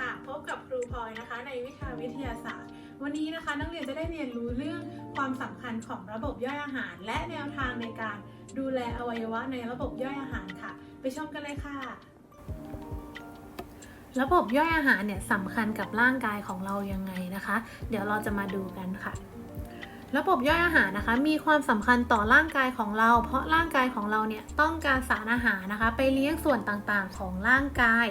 ค่ะ พบกับครูพลอยนะคะ ในวิชาวิทยาศาสตร์ วันนี้นะคะ นักเรียนจะได้เรียนรู้เรื่องความสำคัญของระบบย่อยอาหาร และแนวทางในการดูแลอวัยวะในระบบย่อยอาหารค่ะ ไปชมกันเลยค่ะ ระบบย่อยอาหารเนี่ยสำคัญกับร่างกายของเรายังไงนะคะ เดี๋ยวเราจะมาดูกันค่ะ ระบบย่อยอาหารนะคะ มีความสำคัญต่อร่างกายของเรา เพราะร่างกายของเราเนี่ยต้องการสารอาหารนะคะ ไปเลี้ยงส่วนต่างๆของร่างกาย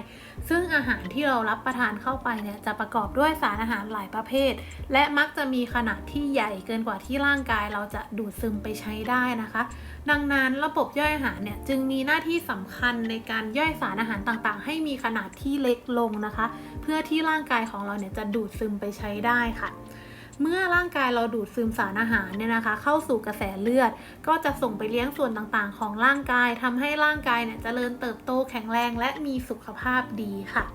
ซึ่งอาหารที่เรารับประทานเข้าไปเนี่ยจะประกอบด้วยสารอาหารหลายประเภท และมักจะมีขนาดที่ใหญ่เกินกว่าที่ร่างกายเราจะดูดซึมไปใช้ได้นะคะ ดังนั้นระบบย่อยอาหารเนี่ยจึงมีหน้าที่สำคัญในการย่อยสารอาหารต่างๆ ให้มีขนาดที่เล็กลงนะคะ เพื่อที่ร่างกายของเราเนี่ยจะดูดซึมไปใช้ได้ค่ะ เมื่อร่างกายเราดูดซึมสารอาหารเนี่ยนะคะ เข้าสู่กระแสเลือด ก็จะส่งไปเลี้ยงส่วนต่างๆ ของร่างกายทำให้ร่างกายเนี่ยจเจริญเติบโตแข็งแรงและมีสุขภาพดีค่ะ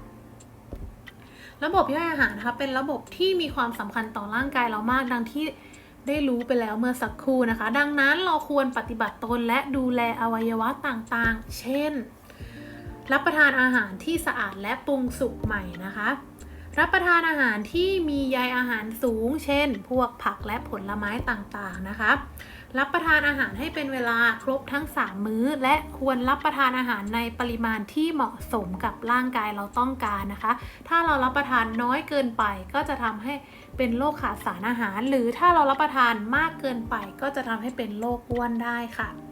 ระบบย่อยอาหารนะคะเป็นระบบที่มีความสำคัญต่อร่างกายเรามากดังที่ได้รู้ไปแล้วเมื่อสักครู่นะคะ ดังนั้นเราควรปฏิบัติตนและดูแลอวัยวะต่างๆ เช่น รับประทานอาหารที่สะอาดและปรุงสุกใหม่นะคะ รับประทานอาหารที่มีใยอาหารสูง เช่น พวกผักและผลไม้ต่างๆนะคะ รับประทานอาหารให้เป็นเวลาครบทั้ง 3 มื้อ และควรรับประทานอาหารในปริมาณที่เหมาะสมกับร่างกายเราต้องการนะคะ ถ้าเรารับประทานน้อยเกินไปก็จะทำให้เป็นโรคขาดสารอาหาร หรือถ้าเรารับประทานมากเกินไปก็จะทำให้เป็นโรคอ้วนได้ค่ะ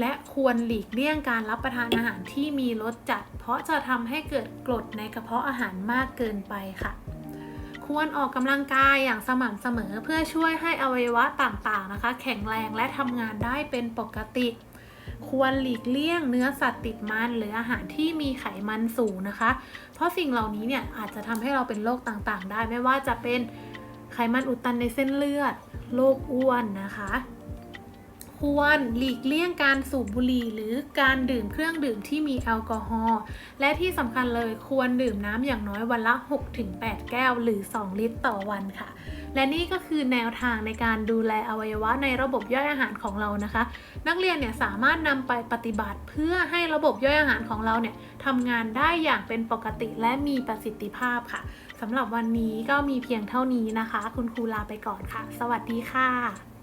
และควรหลีกเลี่ยงการรับประทานอาหารที่มีรสจัด เพราะจะทำให้เกิดกรดในกระเพาะอาหารมากเกินไปค่ะ ควรออกกำลังกายอย่างสม่ำเสมอเพื่อช่วยให้อวัยวะต่างๆนะคะ แข็งแรงและทำงานได้เป็นปกติ ควรหลีกเลี่ยงเนื้อสัตว์ติดมันหรืออาหารที่มีไขมันสูงนะคะ เพราะสิ่งเหล่านี้เนี่ยอาจจะทำให้เราเป็นโรคต่างๆ ได้ไม่ว่าจะเป็นไขมันอุดตันในเส้นเลือด โรคอ้วนนะคะ ควรหลีกเลี่ยงการสูบบุหรี่หรือการดื่มเครื่องดื่มที่มีแอลกอฮอล์และที่สำคัญเลยควรดื่มน้ำอย่างน้อยวันละ 6-8 แก้ว หรือ 2 ลิตรต่อวันค่ะ และนี่ก็คือแนวทางในการดูแลอวัยวะในระบบย่อยอาหารของเรานะคะ นักเรียนเนี่ยสามารถนำไปปฏิบัติเพื่อให้ระบบย่อยอาหารของเราเนี่ยทำงานได้อย่างเป็นปกติและมีประสิทธิภาพค่ะสำหรับวันนี้ก็มีเพียงเท่านี้นะคะ คุณครูลาไปก่อนค่ะ สวัสดีค่ะ